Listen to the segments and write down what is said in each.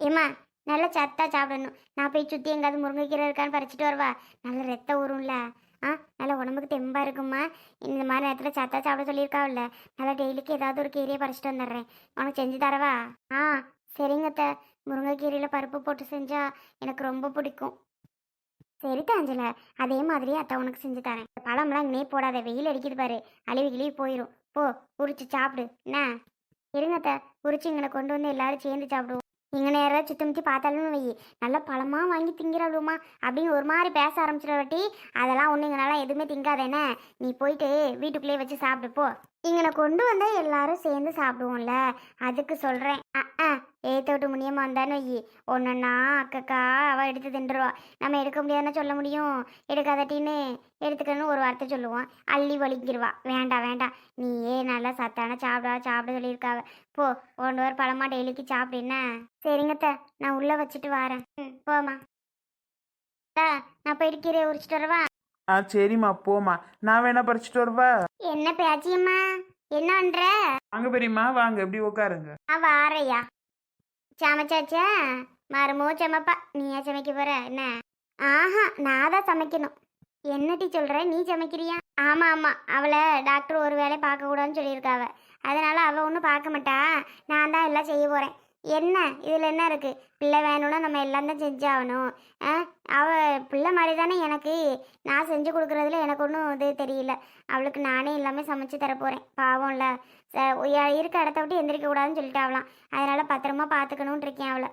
ஏம்மா நல்லா சத்தா சாப்பிடணும். நான் போய் சுற்றி எங்காவது முருங்கைக்கீரை இருக்கான்னு பறிச்சுட்டு வருவா. நல்ல ரத்தம் ஊறும்ல ஆ நல்லா உடம்புக்கு தெம்பா இருக்குமா இந்த மாதிரி நேரத்தில் சத்தா சாப்பிட சொல்லியிருக்காவில்ல. நல்லா டெய்லிக்கு ஏதாவது ஒரு கீரையை பறிச்சிட்டு வந்துடுறேன். உனக்கு செஞ்சு தரவா? ஆ சரிங்க அத்தை. முருங்கைக்கீரையில் பருப்பு போட்டு செஞ்சால் எனக்கு ரொம்ப பிடிக்கும். சரி தாஞ்சல அதே மாதிரி அத்தை உனக்கு செஞ்சு தரேன். இந்த பழம்லாம் இங்கே போடாத. வெயில் அடிக்குது பாரு. அழிவு கிழிவு போயிடும் போ உரிச்சு சாப்பிடு. என்ன? இருங்கத்த உரிச்சு இங்கே கொண்டு வந்து எல்லாரும் சேர்ந்து சாப்பிடுவோம். இங்கே நேரம் சுத்தி முத்தி பார்த்தாலும் வை நல்லா பழமா வாங்கி திங்கிறவளுமா அப்படின்னு ஒரு மாதிரி பேச ஆரம்பிச்சிடவாட்டி அதெல்லாம் ஒன்று இங்கனால எதுவுமே திங்காதேனே நீ போயிட்டு வீட்டுக்குள்ளேயே வச்சு சாப்பிடுப்போ இங்கனை கொண்டு வந்தால் எல்லாரும் சேர்ந்து சாப்பிடுவோம்ல. அதுக்கு சொல்கிறேன் ஆ ஏத்த விட்டு முடியாம வந்தான்னு வை. ஒன்றுன்னா அக்கக்கா அவள் எடுத்து தின்றுவா நம்ம எடுக்க முடியாதுன்னு சொல்ல முடியும். எடுக்காதட்டின்னு எடுத்துக்கன்னு ஒரு வார்த்தை சொல்லுவான். அள்ளி வலிக்கிடுவா வேண்டாம் வேண்டாம் நீயே நல்லா சத்தான சாப்பிடா சாப்பிட சொல்லியிருக்காவ. போ ஒன்று வாரம் பழமா டெய்லிக்கு சாப்பிடு என்ன? சரிங்கத்த நான் உள்ளே வச்சுட்டு வரேன். ம் போமா நான் போயிட்டு கீரையை உரிச்சிட்டு வரவா? ஆ சரிம்மா போம்மா. நான் வேணா பறிச்சுட்டு வரவா? என்ன பேச்சியம்மா? என்ன பண்ற? வாங்க பெரியம்மா வாங்க. எப்படி உட்காருங்க நான் வாரையா சமைச்சாச்சா? மறுமோ சமைப்பா. நீயா சமைக்க போற? என்ன? ஆஹா நான் தான் சமைக்கணும். என்னட்டி சொல்ற? நீ சமைக்கிறியா? ஆமா ஆமா. அவளை டாக்டர் ஒரு வேலை பார்க்க கூடாதுன்னு சொல்லியிருக்காவ. அதனால அவ ஒன்றும் பார்க்க மாட்டா. நான் தான் எல்லாம் செய்ய போறேன். என்ன? இதில் என்ன இருக்கு? பிள்ளை வேணும்னா நம்ம எல்லாம் தான் செஞ்சாகணும். ஆ? அவ பிள்ளை மாதிரி தானே எனக்கு. நான் செஞ்சு கொடுக்குறதுல எனக்கு ஒன்றும் இது தெரியல. அவளுக்கு நானே எல்லாமே சமைச்சு தரப்போகிறேன் பாவம்ல. இருக்க இடத்த விட்டு எந்திரிக்க கூடாதுன்னு சொல்லிட்டாவலாம். அதனால பத்திரமா பார்த்துக்கணும்னு இருக்கேன் அவளை.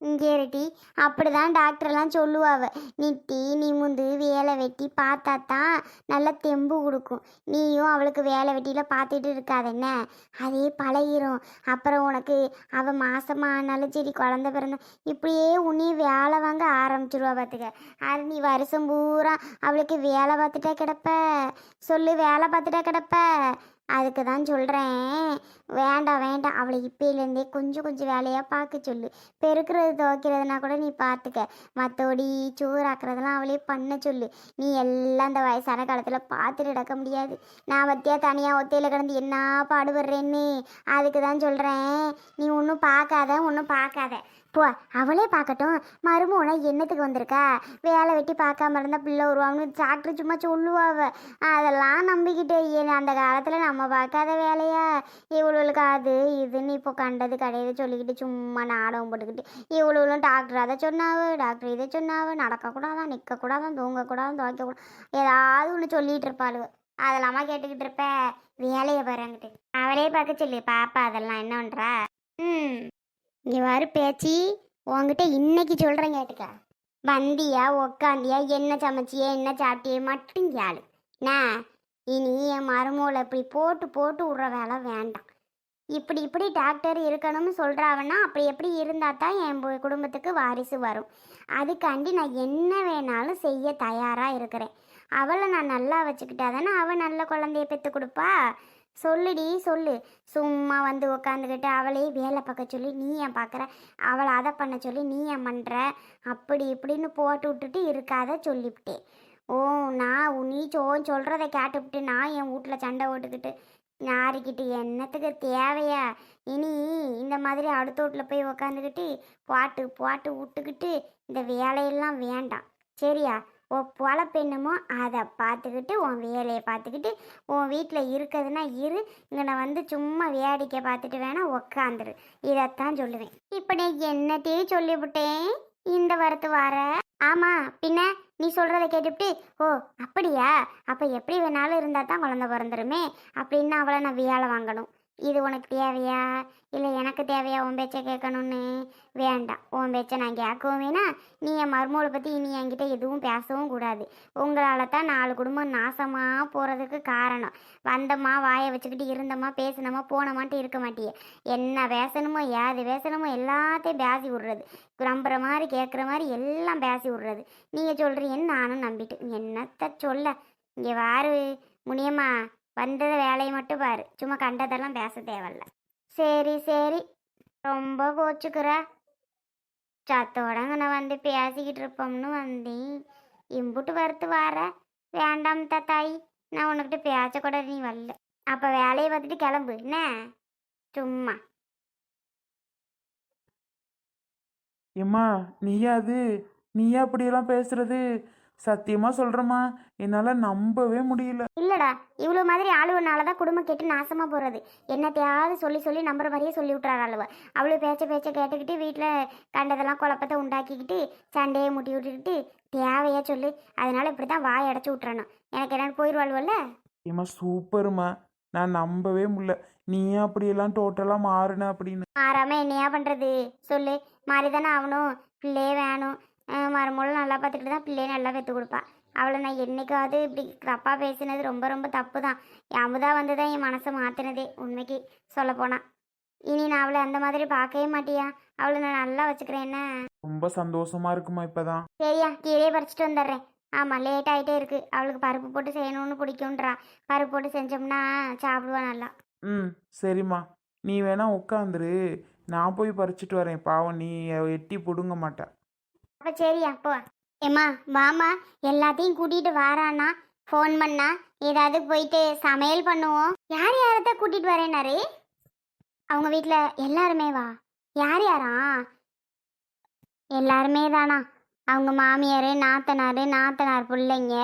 இங்கே இருட்டி அப்படிதான் டாக்டர்லாம் சொல்லுவாவ. நிட்டி நிமுந்து வேலை வெட்டி பார்த்தா தான் நல்ல தெம்பு கொடுக்கும். நீயும் அவளுக்கு வேலை வெட்டியில் பார்த்துட்டு இருக்காத என்ன? அதே பழகிரும். அப்புறம் உனக்கு அவள் மாசமா ஆனாலும் சரி குழந்த பிறந்த இப்படியே உன்னையும் வேலை வாங்க ஆரம்பிச்சிருவா பார்த்துக்க அது நீ வருஷம் பூரா அவளுக்கு வேலை பார்த்துட்டா கிடப்ப. சொல்லு வேலை பார்த்துட்டா கிடப்ப. அதுக்கு தான் சொல்கிறேன் வேண்டாம் வேண்டாம். அவளை இப்போலேருந்தே கொஞ்சம் கொஞ்சம் வேலையாக பார்க்க சொல்லு. பெருக்கிறது துவைக்கிறதுனா கூட நீ பார்த்துக்க. மற்றபடி சோறாக்குறதெல்லாம் அவளே பண்ண சொல்லு. நீ எல்லாம் அந்த வயசான காலத்தில் பார்த்துட்டு நடக்க முடியாது. நான் பற்றியா தனியாக ஒத்தையில் கிடந்து என்ன பாடுபடுறேன்னு? அதுக்கு தான் சொல்கிறேன் நீ ஒன்றும் பார்க்காத ஒன்றும் பார்க்காத. போ அவளே பார்க்கட்டும். மருமோனை என்னத்துக்கு வந்திருக்கா? வேலை வெட்டி பார்க்காம இருந்தால் பிள்ளை வருவாங்கன்னு டாக்டர் சும்மா சொல்லுவாவ அதெல்லாம் நம்பிக்கிட்டே அந்த காலத்தில் நம்ம பார்க்காத வேலையா? இவ்வளவுக்கு அது இதுன்னு இப்போ கண்டது கிடையாது சொல்லிக்கிட்டு சும்மா நாடகம் போட்டுக்கிட்டு. இவ்வளவுலும் டாக்டர் அதை சொன்னாவு டாக்டர் இதை சொன்னாவு நடக்கக்கூடாதான் நிற்கக்கூடாதான் தூங்கக்கூடாதான் துவைக்கக்கூடாது? ஏதாவது ஒன்று சொல்லிகிட்டு இருப்பாளுவ. அதெல்லாமா கேட்டுக்கிட்டு இருப்ப. வேலையை பாருங்கிட்டு அவளே பார்க்க சொல்லி பாப்பா அதெல்லாம் என்ன பண்ணுறா ம். இங்கே வரு பேச்சி உங்ககிட்ட இன்னைக்கு சொல்கிறேன் கேட்டுக்க. வந்தியா உக்காந்தியா என்ன சமைச்சியா என்ன சாப்பிட்டியே மட்டும் கேளு. நான் இனி என் மருமூளை இப்படி போட்டு போட்டு விட்ற வேலை வேண்டாம். இப்படி இப்படி டாக்டர் இருக்கணும்னு சொல்கிறாவன்னா அப்படி எப்படி இருந்தால் தான் என் குடும்பத்துக்கு வாரிசு வரும். அதுக்காண்டி நான் என்ன வேணாலும் செய்ய தயாராக இருக்கிறேன். அவளை நான் நல்லா வச்சுக்கிட்டா தானே அவள் நல்ல குழந்தைய பெற்று கொடுப்பா? சொல்லுடி சொல்லு. சும்மா வந்து உக்காந்துக்கிட்டு அவளே வேலை பார்க்க சொல்லி நீ ஏன் பார்க்குற? அவளை அதை பண்ண சொல்லி நீ ஏன் பண்ணுற அப்படி இப்படின்னு போட்டு விட்டுட்டு இருக்காத சொல்லிவிட்டே. ஓ நான் உ- நீ சோ சொல்கிறத கேட்டுவிட்டு நான் என் வீட்டில் சண்டை ஓட்டுக்கிட்டு யாருக்கிட்டு என்னத்துக்கு தேவையா? இனி இந்த மாதிரி அடுத்த வீட்டில் போய் உக்காந்துக்கிட்டு பாட்டு பாட்டு விட்டுக்கிட்டு இந்த வேலையெல்லாம் வேண்டாம். சரியா? ஓ பொழப்பெண்ணுமோ? அதை பார்த்துக்கிட்டு உன் வேலையை பார்த்துக்கிட்டு உன் வீட்டில் இருக்கிறதுனா இரு. இங்கே நான் வந்து சும்மா வேடிக்கை பார்த்துட்டு வேணால் உக்காந்துரு. இதைத்தான் சொல்லுவேன். இப்போ நீ என்னத்தையே சொல்லிவிட்டேன்? இந்த வரத்து வர. ஆமாம் பின்ன நீ சொல்கிறத கேட்டுவிட்டு ஓ அப்படியா? அப்போ எப்படி வேணாலும் இருந்தால் தான் குழந்த பிறந்துருமே? அப்படின்னு அவளை நான் வேலை வாங்கணும். இது உனக்கு தேவையா? இல்லை எனக்கு தேவையா? உன் பேச்சை கேட்கணும்னு? வேண்டாம். உன் பேச்சை நான் கேட்கவும் வேணா நீ என் மருமகளை பற்றி இனி என்கிட்ட எதுவும் பேசவும் கூடாது. உங்களால் தான் நாலு குடும்பம் நாசமாக போகிறதுக்கு காரணம். வந்தம்மா வாயை வச்சுக்கிட்டு இருந்தம்மா பேசினம்மா போனமான்ட்டு இருக்க மாட்டியே. என்ன பேசணுமோ ஏது பேசணுமோ எல்லாத்தையும் பேசி விட்றது. நம்புற மாதிரி கேட்குற மாதிரி எல்லாம் பேசி விட்றது. நீங்கள் சொல்கிறீங்கன்னு நானும் நம்பிட்டு. என்னத்த சொல்ல? இங்கே வாரு முனியம்மா. வந்தது வேலையை மட்டும் பாரு. சும்மா கண்டதெல்லாம் பேச தேவையில்ல. சரி சரி. ரொம்ப கோச்சுக்கிற. சத்தோடங்க நான் வந்து பேசிக்கிட்டு இருப்போம்னு வந்தேன். இம்புட்டு வறுத்து வார. வேண்டாம் தாத்தாய். நான் உனக்கிட்ட பேச கூட நீ வரல. அப்போ வேலையை பார்த்துட்டு கிளம்பு. என்ன? சும்மா. எம்மா நீயா அது? நீயா அப்படியெல்லாம் பேசுறது? சத்தியமா சொல்றேம்மா. என்னால நம்பவே முடியல. இல்லடா இவ்வளோ மாதிரி ஆளுவனால தான் குடும்பம் கெட்டு நாசமா போறது. என்னத்தையாவது சொல்லி சொல்லி நம்புற மாதிரியே சொல்லி விட்டுறாரு ஆளுவ அவ்வளோ பேச்ச பேச்ச கேட்டுக்கிட்டு வீட்டில் கண்டதெல்லாம் குழப்பத்தை உண்டாக்கிக்கிட்டு சண்டையை முட்டி விட்டுக்கிட்டு தேவையா சொல்லு அதனால இப்படி தான் வாய் அடைச்சி விட்றணும் எனக்கு என்னன்னு போயிடுவாள்வல்ல ஏம்மா சூப்பர்மா நான் நம்பவே முடியல. நீயா அப்படியெல்லாம் டோட்டலா மாறுன அப்படின்னு. மாறாம என்னையா பண்றது? சொல்லு. மாறி தானே ஆகணும். பிள்ளையே வேணும். மருமகளும் நல்லா பார்த்துக்கிட்டு தான் பிள்ளையை நல்லா பெற்று கொடுப்பா. அவளை நான் என்னைக்காவது இப்படி தப்பாக பேசினது ரொம்ப ரொம்ப தப்பு தான் அமுதா வந்து தான் என் மனசை மாற்றினதே உண்மைக்கு சொல்ல போனா இனி நான் அவளை அந்த மாதிரி பார்க்கவே மாட்டியா? அவளை நான் நல்லா வச்சுக்கிறேன் என்ன? ரொம்ப சந்தோஷமா இருக்குமா இப்பதான்? சரியா கீழே பறிச்சுட்டு வந்துடுறேன். ஆமாம் லேட் ஆகிட்டே இருக்கு. அவளுக்கு பருப்பு போட்டு செய்யணும்னு பிடிக்கும்ன்றா. பருப்பு போட்டு செஞ்சோம்னா சாப்பிடுவா நல்லா. ம் சரிம்மா. நீ வேணா உட்காந்துரு. நான் போய் பறிச்சிட்டு வரேன். பாவம் நீ எட்டி பிடுங்க மாட்டேன் அப்போ சரியா போ. ஏம்மா வாமா எல்லாத்தையும் கூட்டிட்டு வாரானா ஃபோன் பண்ணா ஏதாவது போயிட்டு சமையல் பண்ணுவோம். யார் யாரத்த கூட்டிட்டு வரேனாரு அவங்க வீட்டில் எல்லாருமே வா. யார் யாரா? எல்லாருமே தானா? அவங்க மாமியார் நாத்தனார் நாத்தனார் பிள்ளைங்க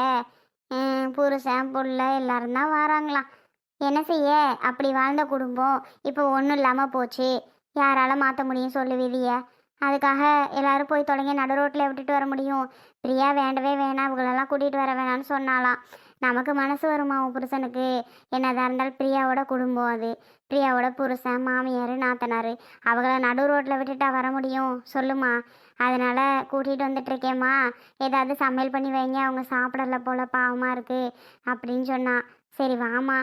ஹம், புருஷன் புள்ள எல்லாரும் தான் வராங்களாம் என்ன செய்ய? அப்படி வாழ்ந்த குடும்பம் இப்போ ஒன்றும் இல்லாமல் போச்சு. யாரால மாற்ற முடியும் சொல்லு விதியை அதுக்காக எல்லாரும் போய் தொடங்கி நடு ரோட்டில் விட்டுட்டு வர முடியும். பிரியா வேண்டவே வேணாம். இவங்களெல்லாம் கூட்டிகிட்டு வர வேணாம்னு சொன்னாலாம் நமக்கு மனசு வருமா உன் புருஷனுக்கு? என்னதாக இருந்தாலும் பிரியாவோட குடும்பம் அது. பிரியாவோட புருஷன் மாமியார் நாத்தனார். அவங்கள நடு ரோட்டில் விட்டுட்டா வர முடியும். சொல்லுமா. அதனால் கூட்டிகிட்டு வந்துட்டுருக்கேம்மா ஏதாவது சமையல் பண்ணி வைங்க. அவங்க சாப்பிடல போல் பாவமாக இருக்குது அப்படின்னு சொன்னான் சரி வாமா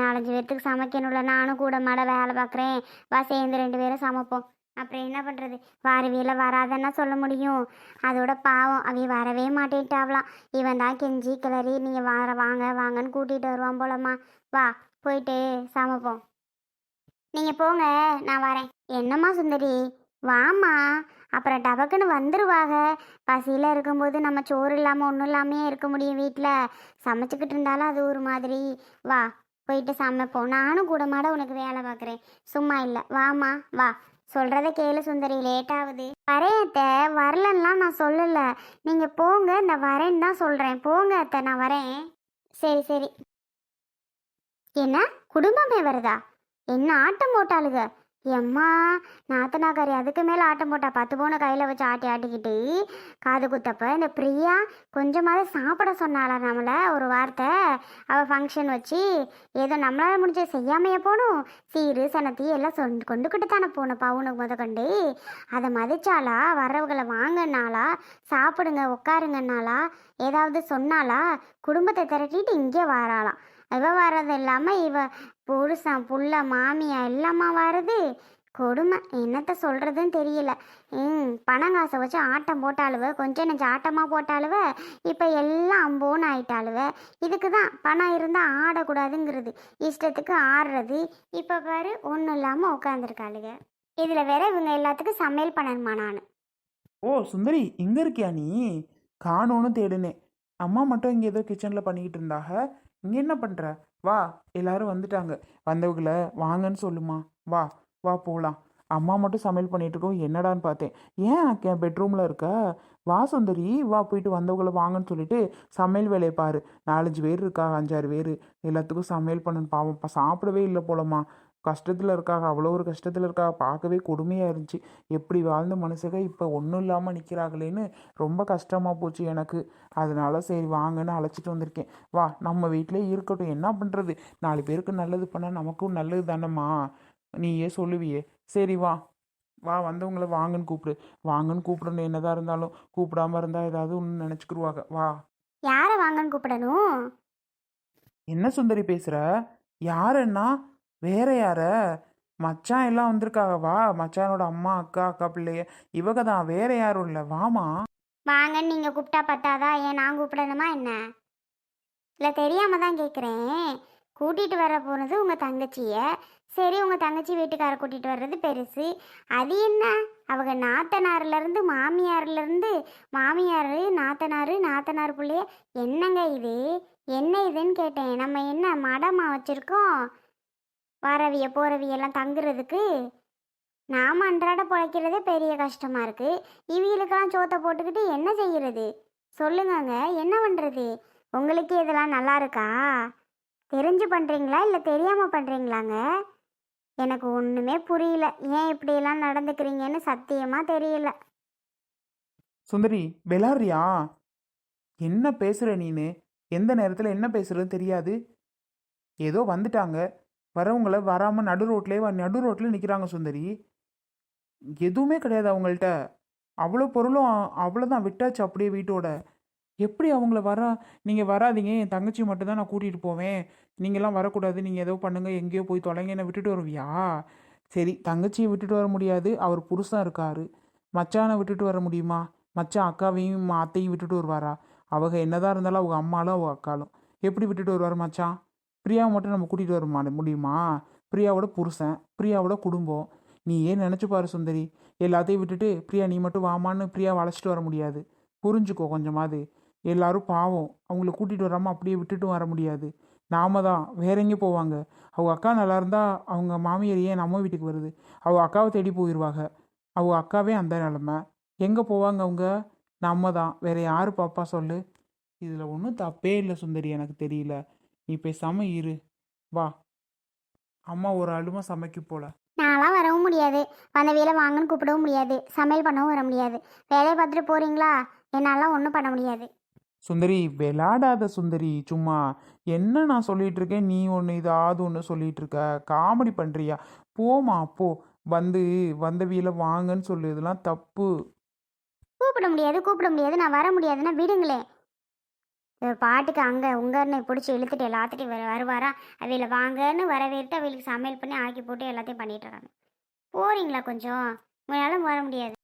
நாலஞ்சு பேர்த்துக்கு சமைக்கணும்ல. நானும் கூட மாட வேலை பார்க்குறேன். வா சேர்ந்து ரெண்டு பேரும் சமைப்போம். அப்புறம் என்ன பண்ணுறது வரவியில் வராதன்னா சொல்ல முடியும். அதோட பாவம் அவ வரவே மாட்டேன்ட்டாவலாம் இவன் தான் கெஞ்சி கிளறி நீங்கள் வர வாங்க வாங்கன்னு கூட்டிகிட்டு வருவான் போலம்மா. வா போயிட்டு சமைப்போம். நீங்கள் போங்க நான் வரேன். என்னம்மா சுந்தரி? வாம்மா. அப்புறம் டபக்குன்னு வந்துருவாங்க பசியில் இருக்கும்போது நம்ம சோறு இல்லாமல் ஒன்றும் இல்லாமையே இருக்க முடியும் வீட்டில் சமைச்சிக்கிட்டு இருந்தாலும் அது ஒரு மாதிரி. வா போயிட்டு சமைப்போம். நானும் கூட மாட உனக்கு வேலை பார்க்குறேன் சும்மா இல்லை. வாம்மா வா. சொல்கிறத கேளு சுந்தரி லேட் ஆகுது. வரேன் வரலன்னா நான் சொல்லலை. நீங்கள் போங்க இந்த வரேன்னு தான் சொல்கிறேன் போங்க அத்தை நான் வரேன். சரி சரி. என்ன? குடும்பமே வருதா? என்ன ஆட்டம் போட்டாளுக? எம்மா நாத்தனாக்காரி அதுக்கு மேலே ஆட்டம் போட்டா பத்து பவுனை கையில் வச்சு ஆட்டி ஆட்டிக்கிட்டு காது குத்தப்ப. இந்த பிரியா கொஞ்சமாவது சாப்பிட சொன்னாளா நம்மளை? ஒரு வார்த்தை. அவள் ஃபங்க்ஷன் வச்சு ஏதோ நம்மளால் முடிஞ்ச செய்யாமையே போகணும் சீரு சனத்தி எல்லாம் சொன் கொண்டுக்கிட்டு தானே போகணும் பவுனுக்கு முத கொண்டு. அதை மதிச்சாலா வர்றவங்களை வாங்கனாளா? சாப்பிடுங்க உட்காருங்கன்னாளா? ஏதாவது சொன்னாலா குடும்பத்தை திரட்டிட்டு இங்கே வராளாம். இவ வர்றது இல்லாமல் இவ புருஷன் புள்ள மாமியா எல்லாமா வருது? கொடுமை. என்னத்த சொல்கிறதுன்னு தெரியல. ம் பணம் காசை வச்சு ஆட்டம் போட்டாளுவ? கொஞ்சம் நெஞ்சு ஆட்டமாக போட்டாளுவ? இப்போ எல்லாம் அம்போன்னு ஆயிட்டாளுவ? இதுக்கு தான் பணம் இருந்தால் ஆடக்கூடாதுங்கிறது. இஷ்டத்துக்கு ஆடுறது. இப்போ பாரு ஒன்றும் இல்லாமல் உட்காந்துருக்காளுங்க இதில் வேற இவங்க எல்லாத்துக்கும் சமையல் பண்ணணுமா நான்? ஓ சுந்தரி இங்கே இருக்கியா நீ? காணோன்னு தேடுனேன். அம்மா மட்டும் இங்கே ஏதோ கிச்சனில் பண்ணிக்கிட்டு இருந்தாக. இங்கே என்ன பண்ணுற வா எல்லாரும் வந்துட்டாங்க. வந்தவங்களை வாங்கன்னு சொல்லுமா. வா வா போகலாம் அம்மா மட்டும் சமையல் பண்ணிட்டு இருக்கோம். என்னடான்னு பார்த்தேன். ஏன் அக்கே பெட்ரூமில் இருக்க? வா சுந்தரி வா போயிட்டு வந்தவங்களை வாங்கன்னு சொல்லிட்டு சமையல் வேலையை பாரு. நாலஞ்சு பேர் இருக்கா? அஞ்சாறு பேர். எல்லாத்துக்கும் சமையல் பண்ணு பாவம் சாப்பிடவே இல்லை போலம்மா. கஷ்டத்தில் இருக்காங்க அவ்வளோ ஒரு கஷ்டத்தில் இருக்கா பார்க்கவே கொடுமையாக இருந்துச்சு. எப்படி வாழ்ந்த மனுஷங்க இப்போ ஒன்றும் இல்லாமல் நிற்கிறாங்களேன்னு ரொம்ப கஷ்டமாக போச்சு எனக்கு. அதனால சரி வாங்கன்னு அழைச்சிட்டு வந்திருக்கேன். வா நம்ம வீட்டிலே இருக்கட்டும். என்ன பண்ணுறது நாலு பேருக்கு நல்லது பண்ணால் நமக்கும் நல்லது தானம்மா? நீயே சொல்லுவியே. சரி வா. வா வந்தவங்கள வாங்கன்னு கூப்பிடு. வாங்கன்னு கூப்பிடணும். என்னதான் இருந்தாலும் கூப்பிடாம இருந்தால் ஏதாவது ஒன்று நினச்சிக்கிருவாங்க. வா. யாரை வாங்கன்னு கூப்பிடணும்? என்ன சுந்தரி பேசுகிற யாருன்னா வேற யார? மச்சான் எல்லாம் வந்திருக்காங்க. வா மச்சானோட அம்மா அக்கா அக்கா பிள்ளைய. இவங்க தான். வேற யாரும் இல்லை. வாமா. வாங்கன்னு நீங்கள் கூப்பிட்டா பத்தாதா? ஏன் நான் கூப்பிடணுமா என்ன? இல்லை தெரியாம தான் கேட்குறேன் கூட்டிகிட்டு வர போனது உங்கள் தங்கச்சிய. சரி உங்கள் தங்கச்சி வீட்டுக்கார கூட்டிகிட்டு வர்றது பெருசு. அது என்ன? அவங்க நாத்தனார்லேருந்து மாமியார்லேருந்து மாமியார் நாத்தனார் நாத்தனார் பிள்ளைய. என்னங்க இது? என்ன இதுன்னு கேட்டேன். நம்ம என்ன மடமா வச்சுருக்கோம்? வரவிய போறவியெல்லாம் தங்குறதுக்கு நாம் அன்றாட பிழைக்கிறதே பெரிய கஷ்டமாக இருக்குது இவங்களுக்கெல்லாம் சோத்தை போட்டுக்கிட்டு என்ன செய்கிறது சொல்லுங்கங்க என்ன பண்ணுறது உங்களுக்கு இதெல்லாம் நல்லா இருக்கா? தெரிஞ்சு பண்ணுறீங்களா இல்லை தெரியாமல் பண்ணுறீங்களாங்க எனக்கு ஒன்றுமே புரியல. ஏன் இப்படியெல்லாம் நடந்துக்கிறீங்கன்னு சத்தியமாக தெரியல. சுந்தரி விளாட்றியா? என்ன பேசுகிற நீனு? எந்த நேரத்தில் என்ன பேசுறதுன்னு தெரியாது. ஏதோ வந்துட்டாங்க. வரவங்கள வராமல் நடு ரோட்லேயே நடு ரோட்டில் நிற்கிறாங்க சுந்தரி. எதுவுமே கிடையாது அவங்கள்ட்ட. அவ்வளோ பொருளும் அவ்வளோதான் விட்டாச்சு அப்படியே வீட்டோட. எப்படி அவங்கள வர நீங்கள் வராதீங்க என் தங்கச்சி மட்டும்தான் நான் கூட்டிகிட்டு போவேன். நீங்களாம் வரக்கூடாது நீங்கள் ஏதோ பண்ணுங்கள் எங்கேயோ போய் தொலைங்க என்ன விட்டுட்டு வருவியா? சரி தங்கச்சியை விட்டுட்டு வர முடியாது அவர் புருஷன் இருக்காரு. மச்சானை விட்டுட்டு வர முடியுமா? மச்சான் அக்காவையும் அத்தையும் விட்டுட்டு வருவாரா? அவங்க என்னதான் இருந்தாலும் அவங்க அம்மாலும் அவங்க அக்காலும். எப்படி விட்டுட்டு வருவார் மச்சான்? பிரியாவை மட்டும் நம்ம கூட்டிகிட்டு வர மாட்ட முடியுமா? பிரியாவோட புருஷன் பிரியாவோட குடும்பம். நீ ஏன் நினச்சி பாரு சுந்தரி. எல்லாத்தையும் விட்டுட்டு பிரியா நீ மட்டும் வாமான்னு பிரியாவை அழைச்சிட்டு வர முடியாது. புரிஞ்சுக்கோ கொஞ்சமாவது. எல்லாரும் பாவம். அவங்கள கூட்டிகிட்டு வராமல் அப்படியே விட்டுட்டும் வர முடியாது. நாம தான். வேற எங்கே போவாங்க. அவங்க அக்கா நல்லா இருந்தால் அவங்க மாமியார் ஏன் நம்ம வீட்டுக்கு வருது? அவங்க அக்காவை தேடி போயிடுவாங்க அவங்க அக்காவே அந்த நிலமை. எங்கே போவாங்க அவங்க? நம்ம தான். வேற யார் பாப்பா? சொல்லு. இதில் ஒன்றும் தப்பே இல்லை சுந்தரி. எனக்கு தெரியல. நீ பேசாம இரு. வா. அம்மா ஒரு அழுமா சமைக்க போல. நான்லாம் வரவும் முடியாது. வந்த வேலை வாங்கன்னு கூப்பிடவும் முடியாது. சமையல் பண்ணவும் வர முடியாது. வேலையை பார்த்துட்டு போகிறீங்களா என்னாலாம் ஒன்றும் பண்ண முடியாது. சுந்தரி விளாடாத சுந்தரி. சும்மா என்ன நான் சொல்லிட்டு இருக்கேன்? நீ ஒன்று இதாவது ஒன்று சொல்லிட்டு இருக்க. காமெடி பண்ணுறியா போமா போ. வந்து வந்த வீல வாங்கன்னு சொல்லு. இதெல்லாம் தப்பு. கூப்பிட முடியாது கூப்பிட முடியாது. நான் வர முடியாதுன்னா விடுங்களேன். பாட்டுக்கு அங்கே உங்கன்னு பிடிச்சி இழுத்துட்டு எல்லாத்துட்டையும் வர வருவாரா? அவையில் வாங்கன்னு வரவேற்று அவளுக்கு சமையல் பண்ணி ஆக்கி போட்டு எல்லாத்தையும் பண்ணிட்டு போகிறீங்களா கொஞ்சம்? உங்களால் வர முடியாது.